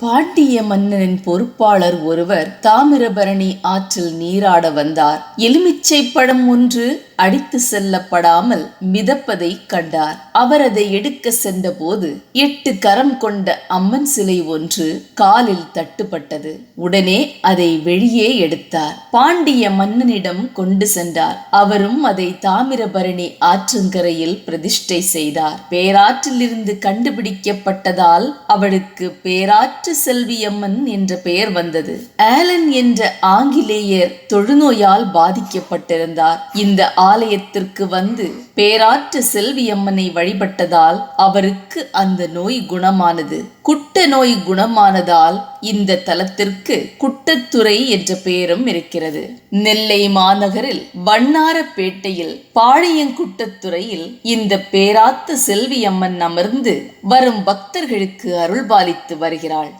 பாண்டிய மன்னனின் பொறுப்பாளர் ஒருவர் தாமிரபரணி ஆற்றில் நீராட வந்தார். எலுமிச்சை பழம் ஒன்று அடித்து செல்லப்படாமல் மிதப்பதை கண்டார். அவர் அதை எடுக்க சென்றபோது எட்டு கரம் கொண்ட அம்மன் சிலை ஒன்று காலில் தட்டுப்பட்டது. உடனே அதை வெளியே எடுத்தார். பாண்டிய மன்னனிடம் கொண்டு சென்றார். அவரும் அதை தாமிரபரணி ஆற்றங்கரையில் பிரதிஷ்டை செய்தார். பேராற்றிலிருந்து கண்டுபிடிக்கப்பட்டதால் அவளுக்கு பேராற்று செல்வியம்மன் என்ற பெயர் வந்தது. ஆலன் என்ற ஆங்கிலேயர் தொழுநோயால் பாதிக்கப்பட்டிருந்தார். இந்த ஆலயத்திற்கு வந்து பேராற்று செல்வியம்மனை வழிபட்டதால் அவருக்கு அந்த நோய் குணமானது. குட்ட நோய் குணமானதால் இந்த தலத்திற்கு குட்டத்துறை என்ற பெயரும் இருக்கிறது. நெல்லை மாநகரில் வண்ணாரப்பேட்டையில் பாளையங்குட்டத்துறையில் இந்த பேராத்த செல்வியம்மன் அமர்ந்து வரும் பக்தர்களுக்கு அருள்பாலித்து வருகிறாள்.